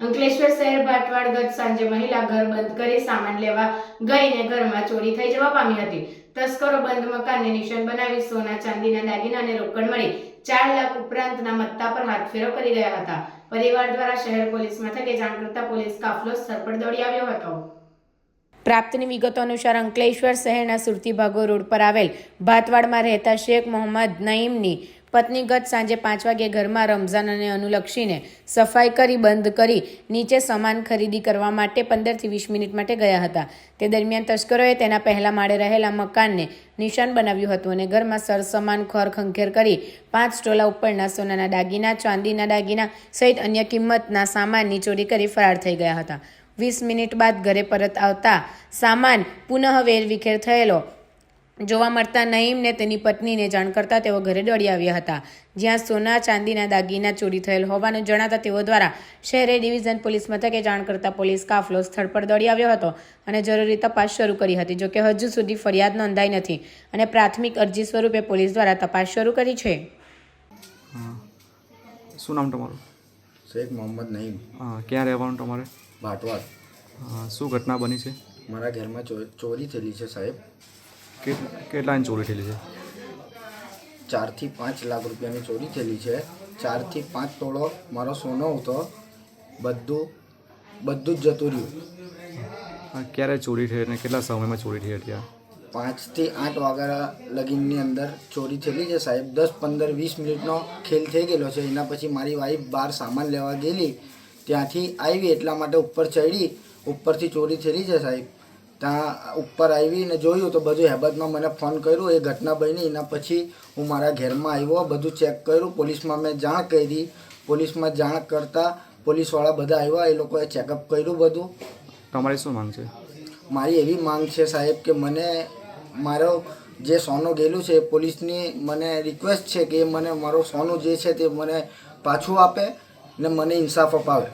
અંકલેશ્વર શહેર ભાટવાડ ગત સાંજે મહિલા ઘર બંધ કરી સામાન લેવા ગઈને ઘરમાં ચોરી થઈ જવા પામી હતી. તસ્કરો બંધ મકાનને નિશાન બનાવી સોના, ચાંદીના, દાગીના અને રોકડ મળી ચાર લાખ ઉપરાંતના મત્તા પર હાથફેરો કરી ગયા હતા. પરિવાર દ્વારા શહેર પોલીસ મથકે જાણ કરતા પોલીસ કાફલો સ્થળ પર દોડી આવ્યો હતો. પ્રાપ્તની વિગતો અનુસાર અંકલેશ્વર શહેરના સુરતી ભાગો રોડ પર આવેલ ભાતવાડમાં રહેતા શેખ મોહમ્મદ નઈમની પત્ની ગત સાંજે પાંચ વાગે ઘરમાં રમઝાન અને અનુલક્ષીને સફાઈ કરી, બંધ કરી, નીચે સામાન ખરીદી કરવા માટે પંદરથી વીસ મિનિટ માટે ગયા હતા. તે દરમિયાન તસ્કરોએ તેના પહેલા માળે રહેલા મકાનને નિશાન બનાવ્યું હતું અને ઘરમાં સરસમાન ખોરખંખેર કરી પાંચ ટોલા ઉપરના સોનાના દાગીના, ચાંદીના દાગીના સહિત અન્ય કિંમતના સામાનની ચોરી કરી ફરાર થઈ ગયા હતા. વીસ મિનિટ બાદ ઘરે પરત આવતા સામાન પુનઃ વેરવિખેર થયેલો જોવા મળતા નઈમને તેની પત્નીને જાણ કરતા તેઓ ઘરે દોડી આવ્યા હતા જ્યાં સોના ચાંદીના દાગીના ચોરી થયેલ હોવાનું જણાતા તેઓ દ્વારા શહેરે ડિવિઝન પોલીસ મથકે જાણ કરતા પોલીસ કાફલો સ્થળ પર દોડી આવ્યો હતો અને જરૂરી તપાસ શરૂ કરી હતી જોકે હજુ સુધી ફરિયાદ નોંધાઈ નથી અને પ્રાથમિક અરજી સ્વરૂપે પોલીસ દ્વારા તપાસ શરૂ કરી છે. શું નામ તમારું? શેખ મોહમ્મદ નઈમ. હા ક્યાં રહેવાનું તમારે? ભાટવાડ. હા, શું ઘટના બની છે? મારા ઘરમાં ચોરી થયેલી છે સાહેબ. કેટલાની ચોરી થયેલી છે? ચારથી પાંચ લાખ રૂપિયાની ચોરી થયેલી છે. ચારથી પાંચ તોળો મારો સોનો હતો. બધું બધું જ જતું રહ્યું. ક્યારે ચોરી થઈ અને કેટલા સમયમાં ચોરી થઈ હતી પાંચથી આઠ વાગ્યા લગીનની અંદર ચોરી થયેલી છે સાહેબ. દસ પંદર વીસ મિનિટનો ખેલ થઈ ગયેલો છે. એના પછી મારી વાઈફ બહાર સામાન લેવા ગયેલી. ત્યાંથી આવી એટલા માટે ઉપર ચડી ઉપરથી ચોરી થયેલી છે સાહેબ. ત્યાં ઉપર આવી ને જોયું તો બધું હેબતમાં મને ફોન કર્યો એ ઘટના બની એના પછી હું મારા ઘેરમાં આવ્યો બધું ચેક કર્યું. પોલીસમાં મેં જાણ કરી. પોલીસમાં જાણ કરતાં પોલીસવાળા બધા આવ્યા એ લોકોએ ચેકઅપ કર્યું બધું. તમારી શું માંગ છે? મારી એવી માંગ છે સાહેબ કે મને મારો જે સોનું ગયેલું છે પોલીસની મને રિક્વેસ્ટ છે કે એ મને મારો સોનું જે છે તે મને પાછું આપે ને મને ઇન્સાફ અપાવે.